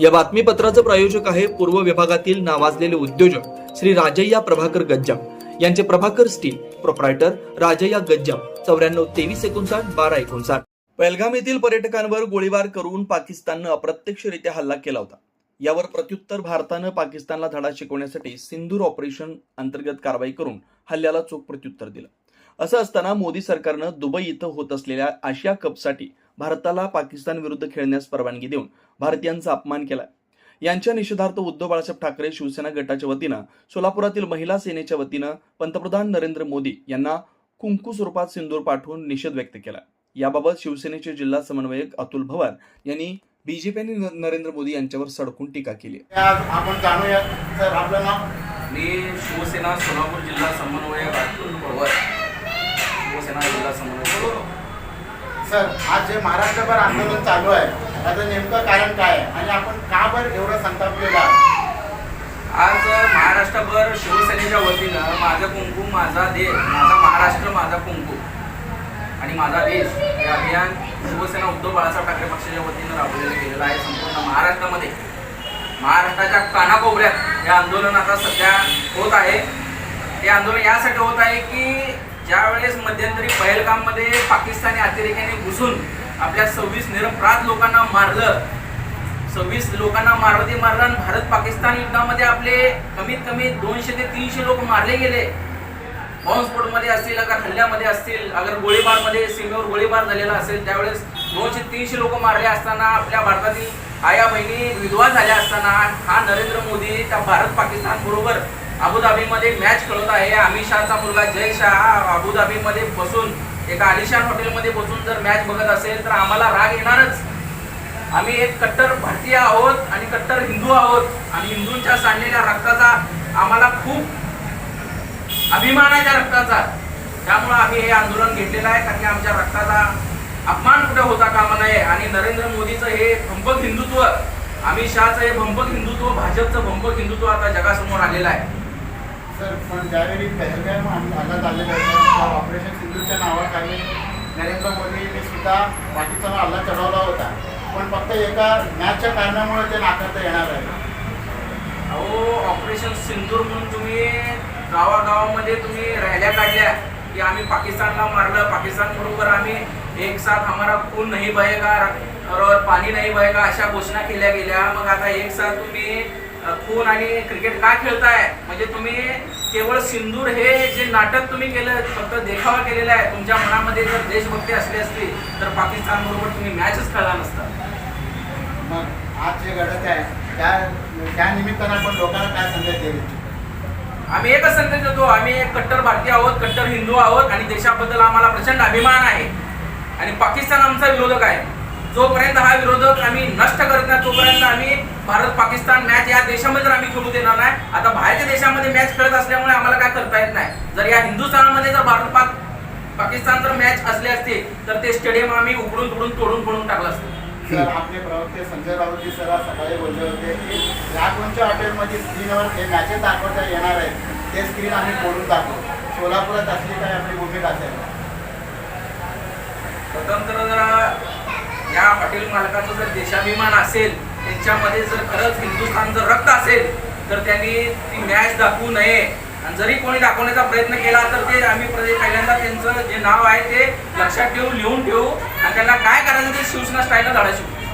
या बातमीपत्राचं प्रायोजक आहे पूर्व विभागातील नावाजलेले उद्योजक श्री राजय्या प्रभाकर गज्जाम. यांचे प्रभाकर स्टील प्रोप्रायटर राजय्या गज्जाम. चौऱ्याण्णव तेवीस एकोणसाठ बारा एकोणसाठ. पहलगाम येथील पर्यटकांवर गोळीबार करून पाकिस्ताननं अप्रत्यक्षरित्या हल्ला केला होता. यावर प्रत्युत्तर भारतानं पाकिस्तानला धडा शिकवण्यासाठी सिंदूर ऑपरेशन अंतर्गत कारवाई करून हल्ल्याला चोख प्रत्युत्तर दिलं. असं असताना मोदी सरकारनं दुबई इथं होत असलेल्या आशिया कपसाठी भारताला पाकिस्तान विरुद्ध खेळण्यास परवानगी देऊन भारतीयांचा अपमान केला यांच्या निषेधार्थ उद्धव बाळासाहेब ठाकरे शिवसेना गटाच्या वतीनं सोलापुरातील महिला सेनेच्या वतीनं पंतप्रधान नरेंद्र मोदी यांना कुंकू स्वरूपात सिंदूर पाठवून निषेध व्यक्त केला याबाबत शिवसेनेचे जिल्हा समन्वयक अतुल भवार यांनी बीजेपी आणि न- नरेंद्र मोदी यांच्यावर सडकून टीका केली. आज आपण जाणूया सर आपलं नाव? मी शिवसेना सोलापूर जिल्हा समन्वयक अतुल पवार शिवसेना जिल्हा समन्वयक सर आज जे महाराष्ट्रभर आंदोलन चालू आहे त्याचं नेमकं कारण काय आहे? आणि आपण का बरं एवढं संतापलेलं आहे आज महाराष्ट्रभर शिवसेनेच्या वतीनं माझं कुंकू माझा देश माझा महाराष्ट्र माझा कुंकुम आणि माझा देश हे अभियान शिवसेना उद्धव बाळासाहेब ठाकरे पक्षाच्या वतीनं राबवलेलं गेलेलं आहे संपूर्ण महाराष्ट्रामध्ये. महाराष्ट्राच्या कानाकोपऱ्यात हे आंदोलन आता सध्या होत आहे. हे आंदोलन यासाठी होत आहे की ज्यावेळेस मध्यंतरी पहलगाममध्ये पाकिस्तानी अतिरेक्याने घुसून आपल्या सव्वीस निरपराध लोकांना मारलं सव्वीस लोकांना मारलं ते मारलं आणि भारत पाकिस्तान युद्धामध्ये आपले कमीत कमी दोनशे ते तीनशे लोक मारले गेले. बॉम्बस्फोटमध्ये असतील अगर हल्ल्यामध्ये असतील अगर गोळीबारमध्ये सीमेवर गोळीबार झालेला असेल त्यावेळेस दोनशे तीनशे लोक मारले असताना आपल्या भारतातील आया बहिणी विधवा झाल्या असताना हा नरेंद्र मोदी त्या भारत पाकिस्तान बरोबर अबुधाबीमध्ये मॅच खेळत आहे. आमिर शहाचा मुलगा जय शहा अबुधाबीमध्ये बसून एका आलिशान हॉटेलमध्ये बसून जर मॅच बघत असेल तर आम्हाला राग येणारच. आम्ही एक कट्टर भारतीय आहोत आणि कट्टर हिंदू आहोत. आणि हिंदूंच्या सांडलेल्या रक्ताचा आम्हाला खूप अभिमान आहे त्या रक्ताचा. त्यामुळं आम्ही हे आंदोलन घेतलेलं आहे. कारण की आमच्या रक्ताचा अपमान कुठे होता कामा नये. आणि नरेंद्र मोदीचं हे भंपक हिंदुत्व अमित शहाचं हे भंपक हिंदुत्व भाजपचं भंपक हिंदुत्व आता जगासमोर आलेलं आहे. सर पण ज्यावेळी पहलगाम हल्ला झालेला होता ऑपरेशन सिंधूच्या नावाखाली नरेंद्र मोदींनी सुद्धा पाकिस्तान हल्ला चढवला होता. पण फक्त एका मॅचच्या कारणामुळे ते नाकारता येणार आहे. अहो ऑपरेशन सिंदूर म्हणून तुम्ही गावागावामध्ये तुम्ही रॅल्या काढल्या की आम्ही पाकिस्तानला मारलं. पाकिस्तान बरोबर आम्ही एक साथ हमारा खून नाही बहेगा और पाणी नाही बहेगा अशा घोषणा केल्या गेल्या. मग आता एक साथ तुम्ही खून आणि क्रिकेट का खेळताय? म्हणजे तुम्ही केवळ सिंदूर हे जे नाटक तुम्ही केलं फक्त देखावा केलेला आहे. तुमच्या मनामध्ये जर देशभक्ती असली असती तर पाकिस्तान बरोबर तुम्ही मॅचच खेळला नसता. मग आज जे घडत आहे त्या त्या निमित्तानं आपण लोकांना काय संदेश देऊ आम्ही एकच संदेश देतो आम्ही एक कट्टर भारतीय आहोत कट्टर हिंदू आहोत आणि देशाबद्दल आम्हाला प्रचंड अभिमान आहे. आणि पाकिस्तान आमचा विरोधक आहे. जोपर्यंत हा विरोधक आम्ही नष्ट करत नाही तोपर्यंत आम्ही भारत पाकिस्तान मॅच या देशामध्ये तर आम्ही खेळू देणार नाही. आता बाहेरच्या देशामध्ये मॅच खेळत असल्यामुळे आम्हाला काय करता येत नाही. जर या हिंदुस्थानामध्ये जर भारत पाक पाकिस्तान जर मॅच असले असते तर ते स्टेडियम आम्ही उघडून तोडून तोडून फोडून टाकलं असतं. सर आपले प्रवक्ते संजय राऊतजी सर आज सकाळी बोलले होते की राजवंच्या हॉटेलमध्ये स्क्रीनवर हे मॅचेस दाखवता येणार आहेत ते स्क्रीन आम्ही बोलून दाखवू सोलापुरात असली काय आपली भूमिका असेल. स्वतंत्र जर या हॉटेल मालकाचं जर देशाभिमान असेल त्यांच्यामध्ये जर खरंच हिंदुस्थान जर रक्त असेल तर त्यांनी ती मॅच दाखवू नये. आणि जरी कोणी दाखवण्याचा प्रयत्न केला तर ते आम्ही पहिल्यांदा त्यांचं जे नाव आहे ते लक्षात ठेवू लिहून ठेवू. आणि त्यांना काय करायचं ते शिवसेना स्टाईलला धाडा शिकू